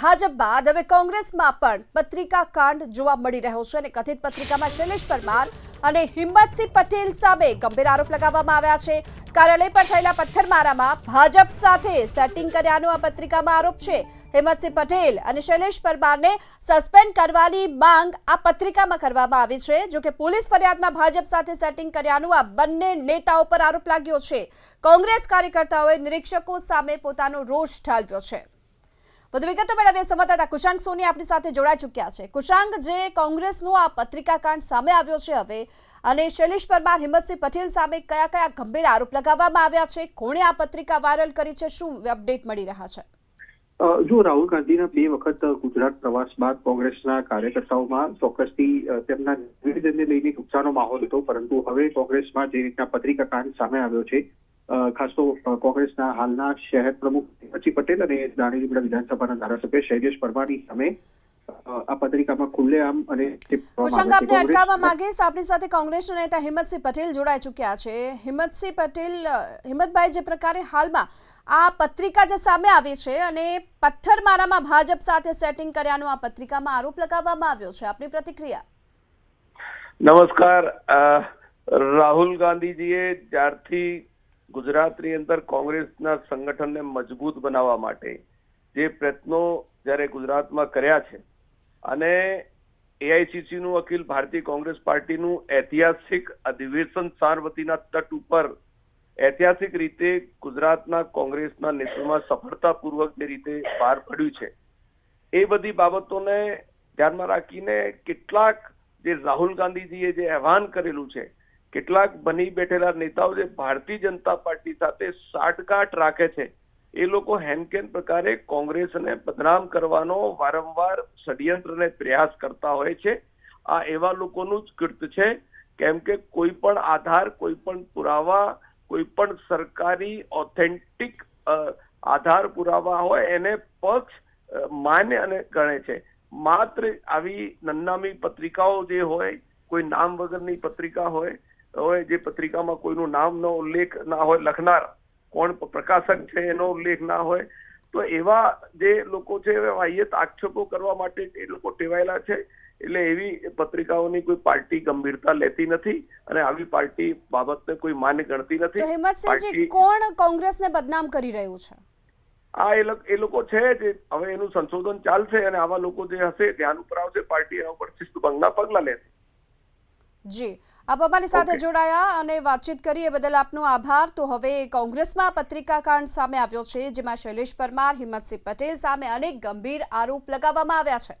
ભાજપ બાદ હવે કોંગ્રેસમાં પણ પત્રિકા કાંડ જોવા મળી રહ્યો છે અને કથિત પત્રિકામાં શૈલેષ પરમાર અને હિંમતસિંહ પટેલ સામે ગંભીર આરોપ લગાવવામાં આવ્યા છે. કાર્યાલય પર થયેલા પથ્થરમારામાં ભાજપ સાથે સેટિંગ કર્યાનો આ પત્રિકામાં આરોપ છે. હિંમતસિંહ પટેલ અને શૈલેષ પરમારને સસ્પેન્ડ કરવાની માંગ આ પત્રિકામાં કરવામાં આવી છે. જો કે પોલીસ ફરિયાદમાં ભાજપ સાથે સેટિંગ કર્યાનું આ બંને નેતાઓ પર આરોપ લાગ્યો છે. કોંગ્રેસ કાર્યકર્તાઓએ નિરીક્ષકો સામે પોતાનો રોષ ઠાલવ્યો છે. વધુ વિગતો મેળવીએ સંવાદદાતા કુશાંક સોની આપણી સાથે જોડાઈ ચૂક્યા છે. કુશાંક, જે કોંગ્રેસનો આ પત્રિકાકાંડ સામે આવ્યો છે હવે, અને શૈલેષ પરમાર, હિંમતસિંહ પટેલ સામે કયા કયા ગંભીર આરોપ લગાવવામાં આવ્યા છે? કોણે આ પત્રિકા વાયરલ કરી છે? શું અપડેટ મળી રહ્યા છે? જો રાહુલ ગાંધીના બે વખત ગુજરાત પ્રવાસ બાદ કોંગ્રેસના કાર્યકર્તાઓમાં ચોક્કસથી તેમના નિવેદનને લઈને ગુસ્સાનો માહોલ હતો, પરંતુ હવે કોંગ્રેસમાં જે રીતના પત્રિકા કાંડ સામે આવ્યો છે ખાસ તો કોંગ્રેસના હાલના શહેર પ્રમુખ હિંમતસિંહ પટેલ અને દાણીલીમડા વિધાનસભાના ધારાસભ્ય શૈલેષ પરમારની સામે આ પત્રિકામાં ખુલ્લેઆમ અને કુશંક આપને અટકાવવા માંગીશ. આપણી સાથે કોંગ્રેસના નેતા હિંમતસિંહ પટેલ જોડાઈ ચૂક્યા છે. હિંમતસિંહ પટેલ હિંમતભાઈ જે પ્રકારે હાલમાં આ પત્રિકા જે સામે આવી છે અને પથ્થરમારામાં ભાજપ સાથે સેટિંગ કર્યાનો આ પત્રિકામાં આરોપ લગાવવામાં આવ્યો છે. આપની પ્રતિક્રિયા? નમસ્કાર. અ, રાહુલ ગાંધીજીએ જ્યારથી ગુજરાતની અંદર કોંગ્રેસના સંગઠનને મજબૂત બનાવવા માટે જે પ્રયત્નો જ્યારે ગુજરાતમાં કર્યા છે અને એઆઈસીસીનું અખિલ ભારતીય કોંગ્રેસ પાર્ટીનું ઐતિહાસિક અધિવેશન સારવતીના તટ ઉપર ઐતિહાસિક રીતે ગુજરાતના કોંગ્રેસના નેતૃત્વમાં સફળતાપૂર્વક જે રીતે પાર પડ્યું છે, એ બધી બાબતોને ધ્યાનમાં રાખીને કેટલાક જે રાહુલ ગાંધીજીએ જે આહવાન કરેલું છે કેટલાક બની બેઠેલા નેતાઓ જે ભારતીય જનતા પાર્ટી સાથે સાટકાટ રાખે છે, એ લોકો હેનકેન પ્રકારે કોંગ્રેસને બદનામ કરવાનો વારંવાર ષડયંત્રને પ્રયાસ કરતા હોય છે. આ એવા લોકોનું જ કૃત્ય છે. કેમ કે કોઈ પણ આધાર, કોઈ પણ પુરાવા, કોઈ પણ સરકારી ઓથેન્ટિક આધાર પુરાવા હોય એને પક્ષ માન્ય અને ગણે છે. માત્ર આવી નન્નામી પત્રિકાઓ જે હોય, કોઈ નામ વગરની પત્રિકા હોય હોય જે પત્રિકામાં કોઈનું નામનો ઉલ્લેખ ના હોય લખનાર કોણ પ્રકાશક છે એનો ઉલ્લેખ ના હોય તો એવા જે લોકો છે વાહ્યત આક્ષેપો કરવા માટે એ લોકો ટેવાયેલા છે. એટલે એવી પત્રિકાઓની કોઈ પાર્ટી ગંભીરતા લેતી નથી અને આવી પાર્ટી બાબતને કોઈ માન્ય ગણતી નથી. હિંમતસિંહજી કોણ કોંગ્રેસને બદનામ કરી રહ્યું છે? આ એ લોક- એ લોકો છે જે હવે એનું સંશોધન ચાલશે અને આવા લોકો જે હશે ધ્યાન ઉપર આવશે પાર્ટી એના ઉપર શિસ્તભંગના પગલા લેશે. જી. આપ અમારી સાથે જોડાયા અને વાતચીત કરી એ બદલ આપનો આભાર. તો હવે કોંગ્રેસમાં પત્રિકા કાંડ સામે આવ્યો છે જેમાં શૈલેષ પરમાર હિંમતસિંહ પટેલ સામે અનેક ગંભીર આરોપ લગાવવામાં આવ્યા છે.